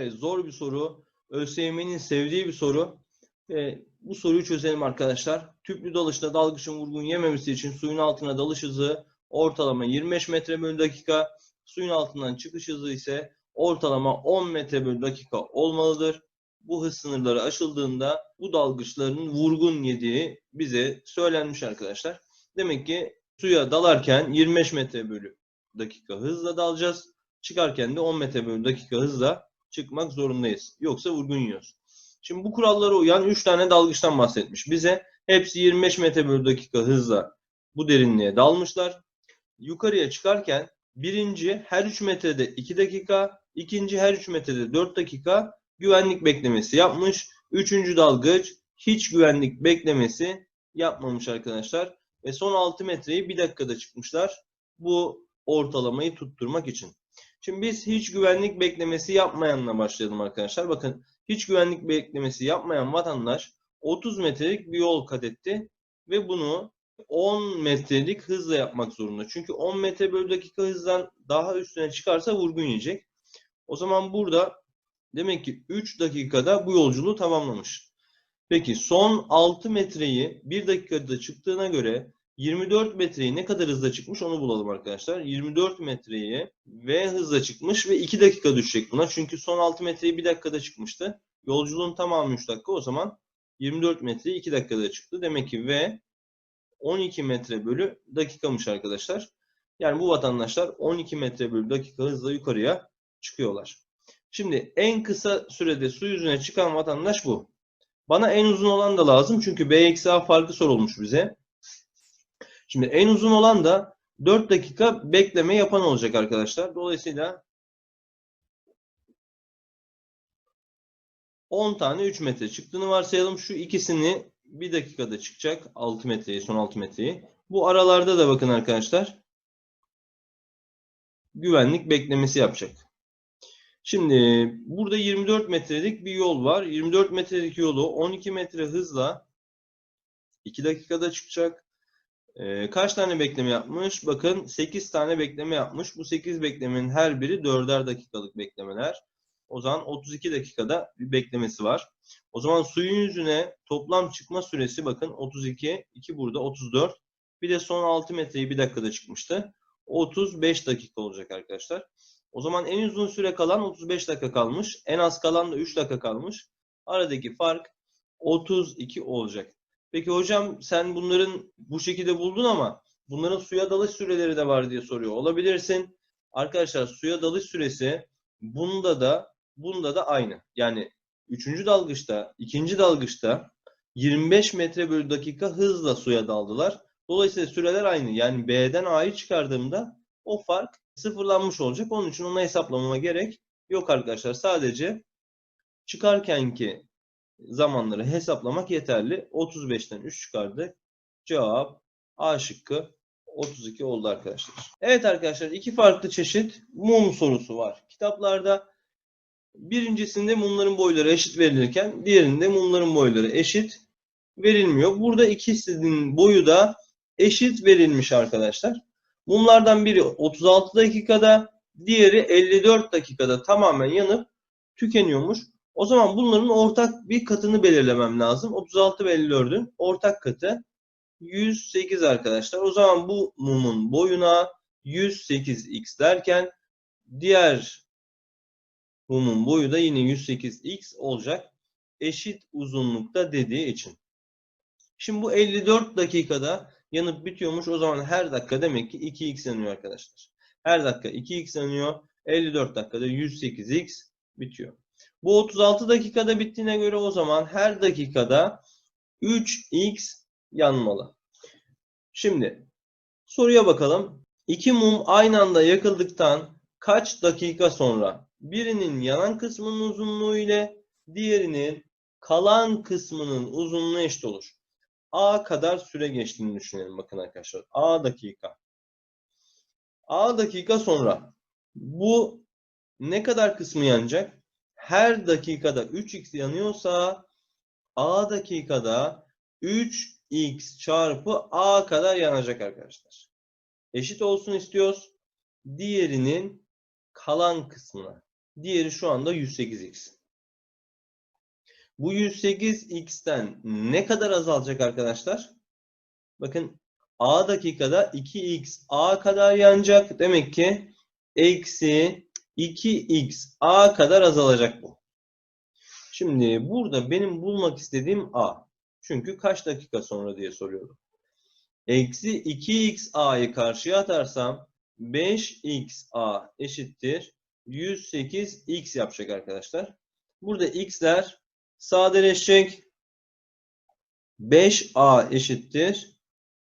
Evet, zor bir soru. ÖSYM'nin sevdiği bir soru. Ve bu soruyu çözelim arkadaşlar. Tüplü dalışta dalgıçın vurgun yememesi için suyun altına dalış hızı ortalama 25 metre bölü dakika. Suyun altından çıkış hızı ise ortalama 10 metre bölü dakika olmalıdır. Bu hız sınırları aşıldığında bu dalgıçların vurgun yediği bize söylenmiş arkadaşlar. Demek ki suya dalarken 25 metre bölü dakika hızla dalacağız. Çıkarken de 10 metre bölü dakika hızla çıkmak zorundayız. Yoksa vurgun yiyoruz. Şimdi bu kurallara uyan 3 tane dalgıçtan bahsetmiş. Bize hepsi 25 metre bölü dakika hızla bu derinliğe dalmışlar. Yukarıya çıkarken birinci her 3 metrede 2 dakika, ikinci her 3 metrede 4 dakika güvenlik beklemesi yapmış. Üçüncü dalgıç hiç güvenlik beklemesi yapmamış arkadaşlar. Ve son 6 metreyi 1 dakikada çıkmışlar. Bu ortalamayı tutturmak için. Şimdi biz hiç güvenlik beklemesi yapmayanla başlayalım arkadaşlar. Bakın hiç güvenlik beklemesi yapmayan vatandaş 30 metrelik bir yol kat etti ve bunu 10 metrelik hızla yapmak zorunda. Çünkü 10 metre bölü dakika hızdan daha üstüne çıkarsa vurgun yiyecek. O zaman burada demek ki 3 dakikada bu yolculuğu tamamlamış. Peki son 6 metreyi 1 dakikada çıktığına göre 24 metreyi ne kadar hızla çıkmış onu bulalım arkadaşlar. 24 metreyi V hızla çıkmış ve 2 dakika düşecek buna. Çünkü son 6 metreyi 1 dakikada çıkmıştı. Yolculuğun tamamı 3 dakika. O zaman 24 metreyi 2 dakikada çıktı. Demek ki V 12 metre bölü dakikamış arkadaşlar. Yani bu vatandaşlar 12 metre bölü dakika hızla yukarıya çıkıyorlar. Şimdi en kısa sürede su yüzüne çıkan vatandaş bu. Bana en uzun olan da lazım çünkü B eksi A farkı sorulmuş bize. Şimdi en uzun olan da 4 dakika bekleme yapan olacak arkadaşlar. Dolayısıyla 10 tane 3 metre çıktığını varsayalım. Şu ikisini 1 dakikada çıkacak. 6 metreyi, son 6 metreyi. Bu aralarda da bakın arkadaşlar. Güvenlik beklemesi yapacak. Şimdi burada 24 metrelik bir yol var. 24 metrelik yolu 12 metre hızla 2 dakikada çıkacak. Ee, kaç tane bekleme yapmış? Bakın 8 tane bekleme yapmış. Bu 8 beklemenin her biri 4'er dakikalık beklemeler. O zaman 32 dakikada bir beklemesi var. O zaman suyun yüzüne toplam çıkma süresi bakın 32, 2 burada 34. Bir de son 6 metreyi 1 dakikada çıkmıştı. 35 dakika olacak arkadaşlar. O zaman en uzun süre kalan 35 dakika kalmış. En az kalan da 3 dakika kalmış. Aradaki fark 32 olacak. Peki hocam sen bunların bu şekilde buldun ama bunların suya dalış süreleri de var diye soruyor. Olabilirsin. Arkadaşlar suya dalış süresi bunda da bunda da aynı. Yani 3. dalgıçta, 2. dalgıçta 25 metre bölü dakika hızla suya daldılar. Dolayısıyla süreler aynı. Yani B'den A'yı çıkardığımda o fark sıfırlanmış olacak. Onun için onu hesaplamama gerek yok arkadaşlar. Sadece çıkarkenki zamanları hesaplamak yeterli. 35'ten 3 çıkardık. Cevap A şıkkı 32 oldu arkadaşlar. Evet arkadaşlar iki farklı çeşit mum sorusu var. Kitaplarda birincisinde mumların boyları eşit verilirken diğerinde mumların boyları eşit verilmiyor. Burada ikisinin boyu da eşit verilmiş arkadaşlar. Mumlardan biri 36 dakikada, diğeri 54 dakikada tamamen yanıp tükeniyormuş. O zaman bunların ortak bir katını belirlemem lazım. 36 ve 54'ün ortak katı 108 arkadaşlar. O zaman bu mumun boyuna 108x derken diğer mumun boyu da yine 108x olacak. Eşit uzunlukta dediği için. Şimdi bu 54 dakikada yanıp bitiyormuş. O zaman her dakika demek ki 2x yanıyor arkadaşlar. Her dakika 2x yanıyor. 54 dakikada 108x bitiyor. Bu 36 dakikada bittiğine göre o zaman her dakikada 3x yanmalı. Şimdi soruya bakalım. İki mum aynı anda yakıldıktan kaç dakika sonra birinin yanan kısmının uzunluğu ile diğerinin kalan kısmının uzunluğu eşit olur. A kadar süre geçtiğini düşünelim bakın arkadaşlar. A dakika. A dakika sonra bu ne kadar kısmı yanacak? Her dakikada 3x yanıyorsa A dakikada 3x çarpı A kadar yanacak arkadaşlar. Eşit olsun istiyoruz. Diğerinin kalan kısmına. Diğeri şu anda 108x. Bu 108x'ten ne kadar azalacak arkadaşlar? Bakın a dakikada 2x a kadar yanacak. Demek ki eksi 2x a kadar azalacak bu. Şimdi burada benim bulmak istediğim a. Çünkü kaç dakika sonra diye soruyorum. Eksi 2x a'yı karşıya atarsam 5x a eşittir 108x yapacak arkadaşlar. Burada x'ler sadeleşecek. 5a eşittir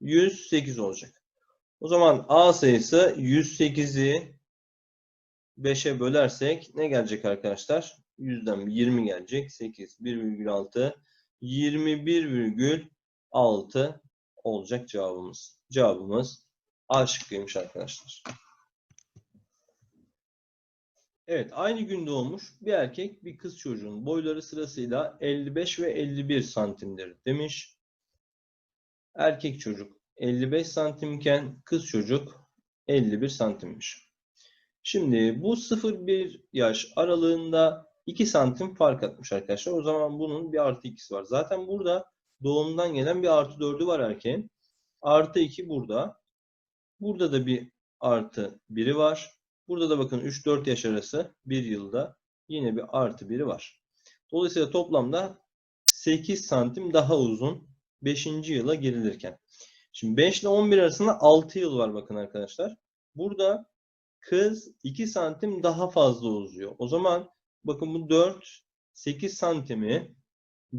108 olacak. O zaman a sayısı 108'i 5'e bölersek ne gelecek arkadaşlar? 100'den 20 gelecek. 8, 1,6, 21,6 olacak cevabımız. Cevabımız A şıkkıymış arkadaşlar. Evet, aynı gün doğmuş bir erkek bir kız çocuğun boyları sırasıyla 55 ve 51 santimdir demiş. Erkek çocuk 55 santimken kız çocuk 51 santimmiş. Şimdi bu 0-1 yaş aralığında 2 santim fark atmış arkadaşlar. O zaman bunun bir artı ikisi var. Zaten burada doğumdan gelen bir artı 4'ü var erkeğin. Artı 2 burada. Burada da bir artı 1'i var. Burada da bakın 3-4 yaş arası bir yılda yine bir artı 1'i var. Dolayısıyla toplamda 8 santim daha uzun 5. yıla girilirken. Şimdi 5 ile 11 arasında 6 yıl var bakın arkadaşlar. Burada kız 2 santim daha fazla uzuyor. O zaman bakın bu 4, 8 santimi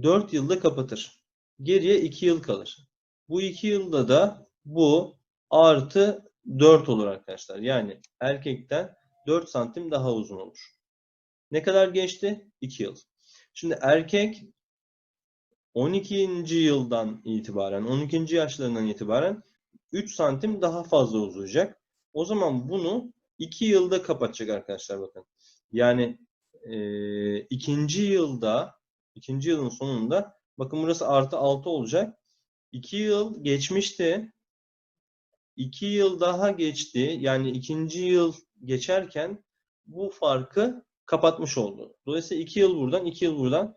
4 yılda kapatır. Geriye 2 yıl kalır. Bu 2 yılda da bu artı 4 olur arkadaşlar. Yani erkekten 4 santim daha uzun olur. Ne kadar geçti? 2 yıl. Şimdi erkek 12. yıldan itibaren, 12. yaşlarından itibaren 3 santim daha fazla uzayacak. O zaman bunu 2 yılda kapatacak arkadaşlar bakın. Yani e, ikinci yılda, ikinci yılın sonunda bakın burası artı 6 olacak. 2 yıl geçmişti. 2 yıl daha geçti. Yani ikinci yıl geçerken bu farkı kapatmış oldu. Dolayısıyla 2 yıl buradan, 2 yıl buradan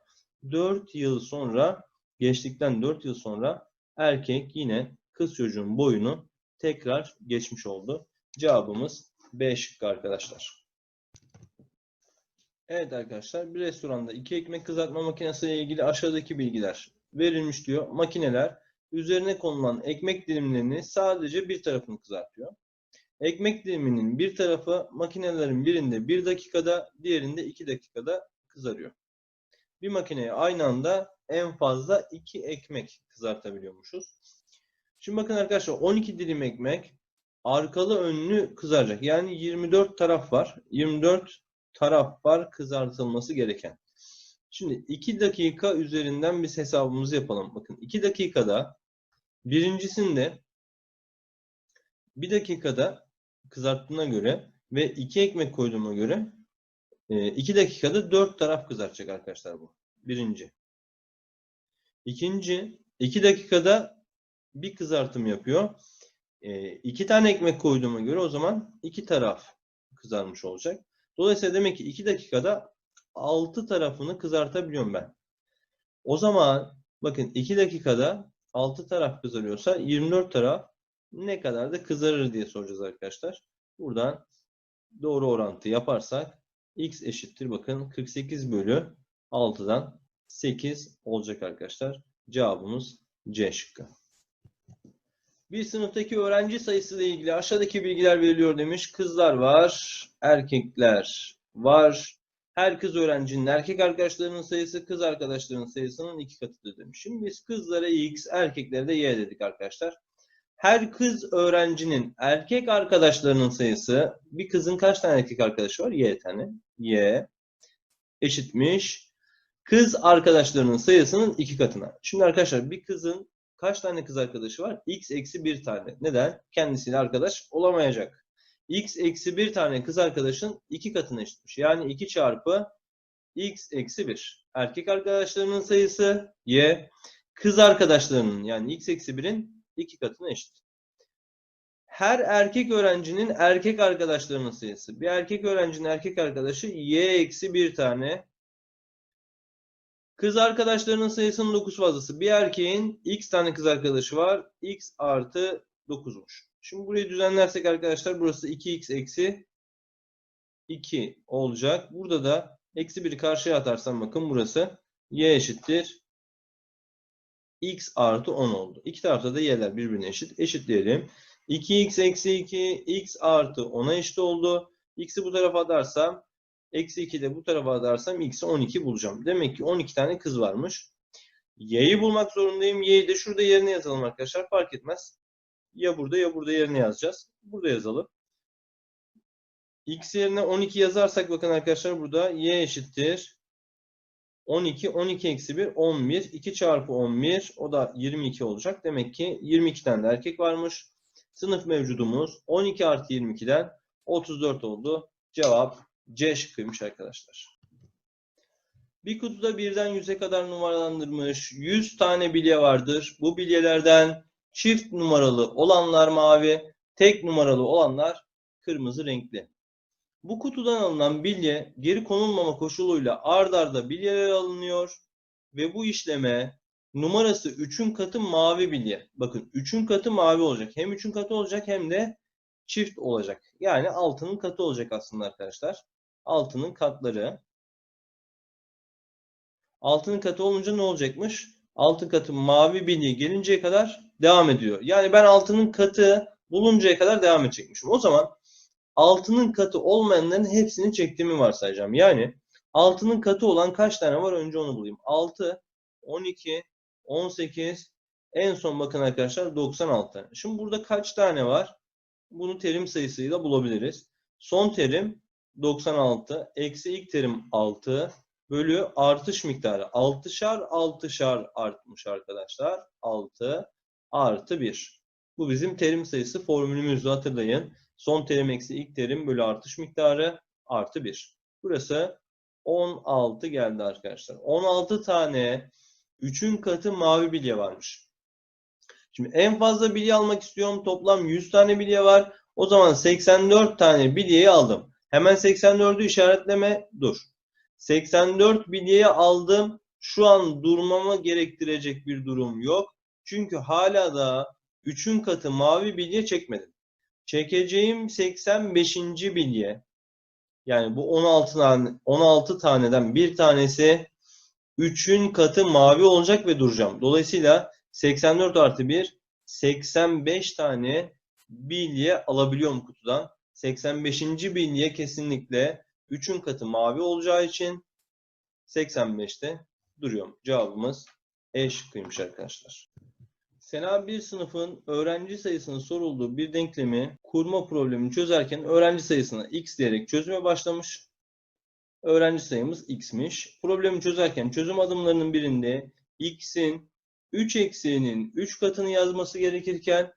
4 yıl sonra geçtikten 4 yıl sonra erkek yine kız çocuğun boyunu tekrar geçmiş oldu. Cevabımız B şıkkı arkadaşlar. Evet arkadaşlar bir restoranda iki ekmek kızartma makinesi ile ilgili aşağıdaki bilgiler verilmiş diyor. Makineler üzerine konulan ekmek dilimlerini sadece bir tarafını kızartıyor. Ekmek diliminin bir tarafı makinelerin birinde 1 dakikada, diğerinde 2 dakikada kızarıyor. Bir makineye aynı anda en fazla 2 ekmek kızartabiliyormuşuz. Şimdi bakın arkadaşlar 12 dilim ekmek arkalı önlü kızaracak. Yani 24 taraf var. 24 taraf var kızartılması gereken. Şimdi 2 dakika üzerinden biz hesabımızı yapalım. Bakın 2 dakikada birincisinde 1 dakikada kızarttığına göre ve 2 ekmek koyduğuma göre 2 dakikada 4 taraf kızartacak arkadaşlar bu. Birinci. İkinci 2 dakikada bir kızartım yapıyor. 2 tane ekmek koyduğuma göre o zaman 2 taraf kızarmış olacak. Dolayısıyla demek ki 2 dakikada 6 tarafını kızartabiliyorum ben. O zaman bakın 2 dakikada 6 taraf kızarıyorsa 24 taraf ne kadar da kızarır diye soracağız arkadaşlar. Buradan doğru orantı yaparsak x eşittir bakın 48 bölü 6'dan 8 olacak arkadaşlar. Cevabımız C şıkkı. Bir sınıftaki öğrenci sayısı ile ilgili aşağıdaki bilgiler veriliyor demiş. Kızlar var, erkekler var. Her kız öğrencinin erkek arkadaşlarının sayısı kız arkadaşlarının sayısının iki katıdır demiş. Şimdi biz kızlara x, erkeklere de y dedik arkadaşlar. Her kız öğrencinin erkek arkadaşlarının sayısı bir kızın kaç tane erkek arkadaşı var? Y tane. Y eşitmiş. Kız arkadaşlarının sayısının iki katına. Şimdi arkadaşlar bir kızın kaç tane kız arkadaşı var? X eksi bir tane. Neden? Kendisiyle arkadaş olamayacak. X eksi bir tane kız arkadaşın iki katına eşitmiş. Yani 2 çarpı X eksi 1. Erkek arkadaşlarının sayısı Y. Kız arkadaşlarının yani X eksi 1'in iki katına eşit. her erkek öğrencinin erkek arkadaşlarının sayısı. Bir erkek öğrencinin erkek arkadaşı y eksi bir tane. Kız arkadaşlarının sayısının 9 fazlası. Bir erkeğin x tane kız arkadaşı var. x artı 9'muş. Şimdi burayı düzenlersek arkadaşlar burası 2x eksi 2 olacak. Burada da eksi 1'i karşıya atarsam bakın burası y eşittir x artı 10 oldu. İki tarafta da y'ler birbirine eşit. Eşitleyelim. 2x eksi 2 x artı 10'a eşit oldu. x'i bu tarafa atarsam eksi 2 de bu tarafa atarsam x'i 12 bulacağım. Demek ki 12 tane kız varmış. y'yi bulmak zorundayım. y'yi de şurada yerine yazalım arkadaşlar. Fark etmez. Ya burada ya burada yerine yazacağız. Burada yazalım. x yerine 12 yazarsak bakın arkadaşlar burada y eşittir 12, 12 eksi 1, 11. 2 çarpı 11, o da 22 olacak. Demek ki 22 tane de erkek varmış. Sınıf mevcudumuz 12 artı 22'den 34 oldu. Cevap C şıkkıymış arkadaşlar. Bir kutuda birden 100'e kadar numaralandırmış 100 tane bilye vardır. Bu bilyelerden çift numaralı olanlar mavi, tek numaralı olanlar kırmızı renkli. Bu kutudan alınan bilye geri konulmama koşuluyla ard arda bilyeler alınıyor ve bu işleme numarası 3'ün katı mavi bilye. Bakın 3'ün katı mavi olacak. Hem 3'ün katı olacak hem de çift olacak. Yani altının katı olacak aslında arkadaşlar. Altının katları. Altının katı olunca ne olacakmış? Altın katı mavi bilye gelinceye kadar devam ediyor. Yani ben altının katı buluncaya kadar devam edecekmişim. O zaman altının katı olmayanların hepsini çektiğimi varsayacağım. Yani altının katı olan kaç tane var önce onu bulayım. 6, 12, 18, en son bakın arkadaşlar 96. Şimdi burada kaç tane var? Bunu terim sayısıyla bulabiliriz. Son terim 96, eksi ilk terim 6 bölü artış miktarı. 6'şar 6'şar artmış arkadaşlar. 6 artı 1. Bu bizim terim sayısı formülümüzü hatırlayın. Son terim eksi ilk terim bölü artış miktarı artı 1. Burası 16 geldi arkadaşlar. 16 tane 3'ün katı mavi bilye varmış. Şimdi en fazla bilye almak istiyorum. Toplam 100 tane bilye var. O zaman 84 tane bilyeyi aldım. Hemen 84'ü işaretleme. Dur. 84 bilyeyi aldım. Şu an durmamı gerektirecek bir durum yok. Çünkü hala da 3'ün katı mavi bilye çekmedim. Çekeceğim 85. bilye. Yani bu 16 tane 16 taneden bir tanesi 3'ün katı mavi olacak ve duracağım. Dolayısıyla 84 artı 1 85 tane bilye alabiliyorum kutudan. 85. bilye kesinlikle 3'ün katı mavi olacağı için 85'te duruyorum. Cevabımız E şıkkıymış arkadaşlar. Sena bir sınıfın öğrenci sayısının sorulduğu bir denklemi kurma problemini çözerken öğrenci sayısına x diyerek çözüme başlamış. Öğrenci sayımız x'miş. Problemi çözerken çözüm adımlarının birinde x'in 3 eksiğinin 3 katını yazması gerekirken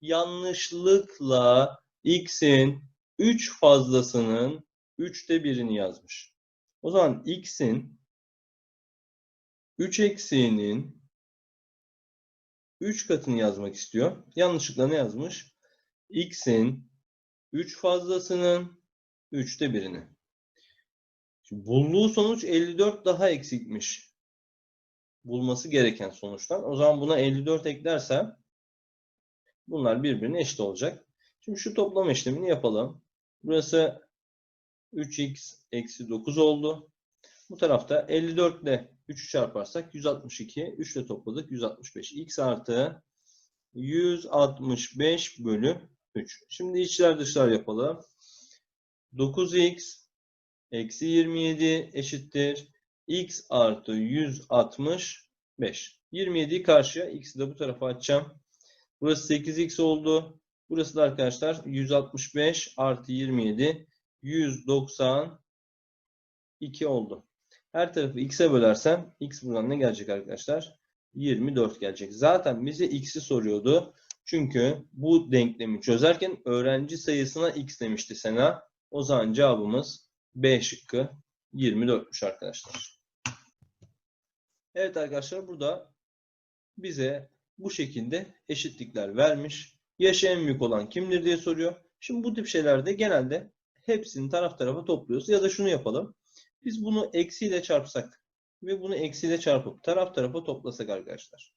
yanlışlıkla x'in 3 fazlasının 3'te birini yazmış. O zaman x'in 3 eksiğinin 3 katını yazmak istiyor. Yanlışlıkla ne yazmış? x'in 3 fazlasının 3'te birini. Bulduğu sonuç 54 daha eksikmiş. Bulması gereken sonuçtan. O zaman buna 54 eklersem bunlar birbirine eşit olacak. Şimdi şu toplam işlemini yapalım. Burası 3x eksi 9 oldu. Bu tarafta 54 ile 3'ü çarparsak 162. 3 ile topladık 165. x artı 165 bölü 3. Şimdi içler dışlar yapalım. 9x eksi 27 eşittir. x artı 165. 27'yi karşıya x'i de bu tarafa atacağım. Burası 8x oldu. Burası da arkadaşlar 165 artı 27 192 oldu. Her tarafı x'e bölersem x buradan ne gelecek arkadaşlar? 24 gelecek. Zaten bize x'i soruyordu. Çünkü bu denklemi çözerken öğrenci sayısına x demişti Sena. O zaman cevabımız B şıkkı 24'müş arkadaşlar. Evet arkadaşlar burada bize bu şekilde eşitlikler vermiş. Yaşı en büyük olan kimdir diye soruyor. Şimdi bu tip şeylerde genelde hepsini taraf tarafa topluyoruz. Ya da şunu yapalım. Biz bunu eksiyle çarpsak ve bunu eksiyle çarpıp taraf tarafa toplasak arkadaşlar.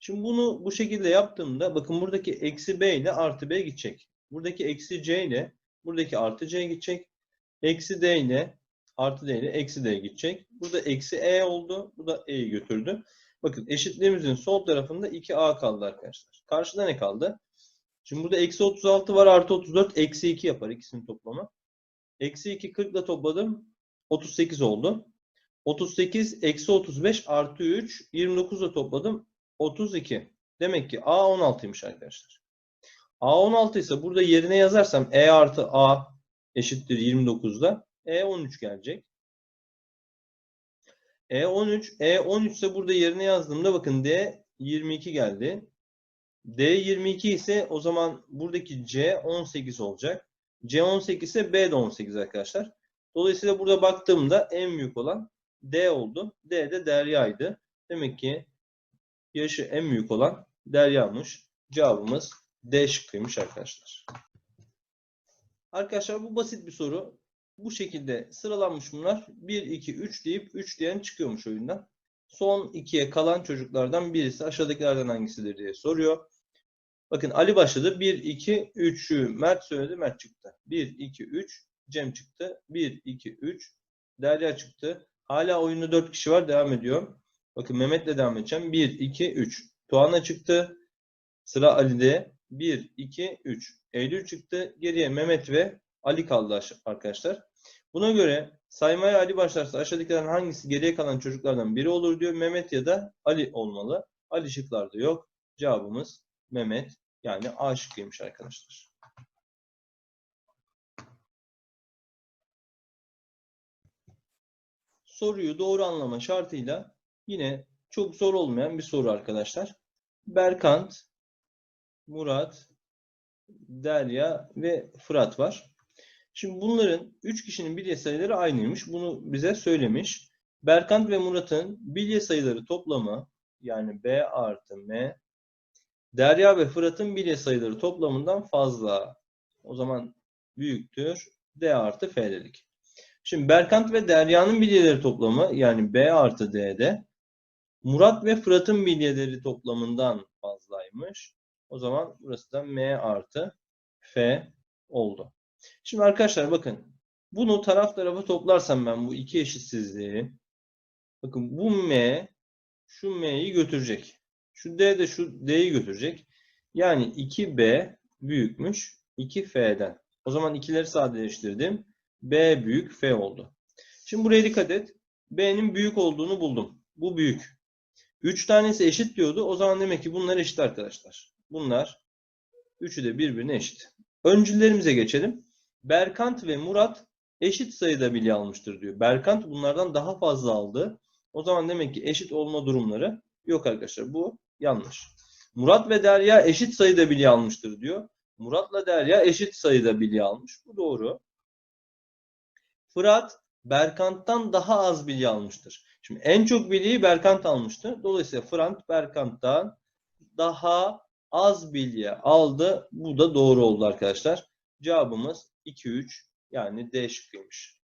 Şimdi bunu bu şekilde yaptığımda bakın buradaki eksi b ile artı b gidecek. Buradaki eksi c ile buradaki artı c gidecek. Eksi d ile artı d ile eksi d gidecek. Burada eksi e oldu. Bu da e'yi götürdü. Bakın eşitliğimizin sol tarafında 2a kaldı arkadaşlar. Karşıda ne kaldı? Şimdi burada eksi 36 var artı 34 eksi 2 yapar ikisinin toplamı. Eksi 2 40 ile topladım. 38 oldu. 38 eksi 35 artı 3 29 ile topladım. 32. Demek ki A 16'ymış arkadaşlar. A 16 ise burada yerine yazarsam E artı A eşittir 29'da. E 13 gelecek. E 13. E 13 ise burada yerine yazdığımda bakın D 22 geldi. D 22 ise o zaman buradaki C 18 olacak. C 18 ise B de 18 arkadaşlar. Dolayısıyla burada baktığımda en büyük olan D oldu. D de Derya'ydı. Demek ki yaşı en büyük olan Derya'mış. Cevabımız D şıkkıymış arkadaşlar. Arkadaşlar bu basit bir soru. Bu şekilde sıralanmış bunlar. 1, 2, 3 deyip 3 diyen çıkıyormuş oyundan. Son 2'ye kalan çocuklardan birisi aşağıdakilerden hangisidir diye soruyor. Bakın Ali başladı. 1, 2, 3'ü Mert söyledi. Mert çıktı. 1, 2, 3 Cem çıktı. 1, 2, 3 Derya çıktı. Hala oyunda 4 kişi var. Devam ediyor. Bakın Mehmet'le devam edeceğim. 1, 2, 3. Tuana çıktı. Sıra Ali'de. 1, 2, 3. Eylül çıktı. Geriye Mehmet ve Ali kaldı arkadaşlar. Buna göre saymaya Ali başlarsa aşağıdakilerden hangisi geriye kalan çocuklardan biri olur diyor. Mehmet ya da Ali olmalı. Ali şıklarda yok. Cevabımız Mehmet yani A şıkkıymış arkadaşlar. Soruyu doğru anlama şartıyla yine çok zor olmayan bir soru arkadaşlar. Berkant, Murat, Derya ve Fırat var. Şimdi bunların 3 kişinin bilye sayıları aynıymış. Bunu bize söylemiş. Berkant ve Murat'ın bilye sayıları toplamı yani B artı M Derya ve Fırat'ın bilye sayıları toplamından fazla. O zaman büyüktür. D artı F dedik. Şimdi Berkant ve Derya'nın bilyeleri toplamı yani B artı D'de Murat ve Fırat'ın bilyeleri toplamından fazlaymış. O zaman burası da M artı F oldu. Şimdi arkadaşlar bakın. Bunu taraf tarafa toplarsam ben bu iki eşitsizliği. Bakın bu M şu M'yi götürecek. Şu D de şu D'yi götürecek. Yani 2B büyükmüş 2F'den. O zaman ikileri sadeleştirdim. B büyük F oldu. Şimdi buraya dikkat et. B'nin büyük olduğunu buldum. Bu büyük. 3 tanesi eşit diyordu. O zaman demek ki bunlar eşit arkadaşlar. Bunlar üçü de birbirine eşit. Öncüllerimize geçelim. Berkant ve Murat eşit sayıda bilye almıştır diyor. Berkant bunlardan daha fazla aldı. O zaman demek ki eşit olma durumları yok arkadaşlar. Bu yanlış. Murat ve Derya eşit sayıda bilye almıştır diyor. Murat'la Derya eşit sayıda bilye almış. Bu doğru. Fırat Berkant'tan daha az bilye almıştır. Şimdi en çok bilyeyi Berkant almıştı. Dolayısıyla Fırat Berkant'tan daha az bilye aldı. Bu da doğru oldu arkadaşlar. Cevabımız 2-3 yani D şıkkıymış.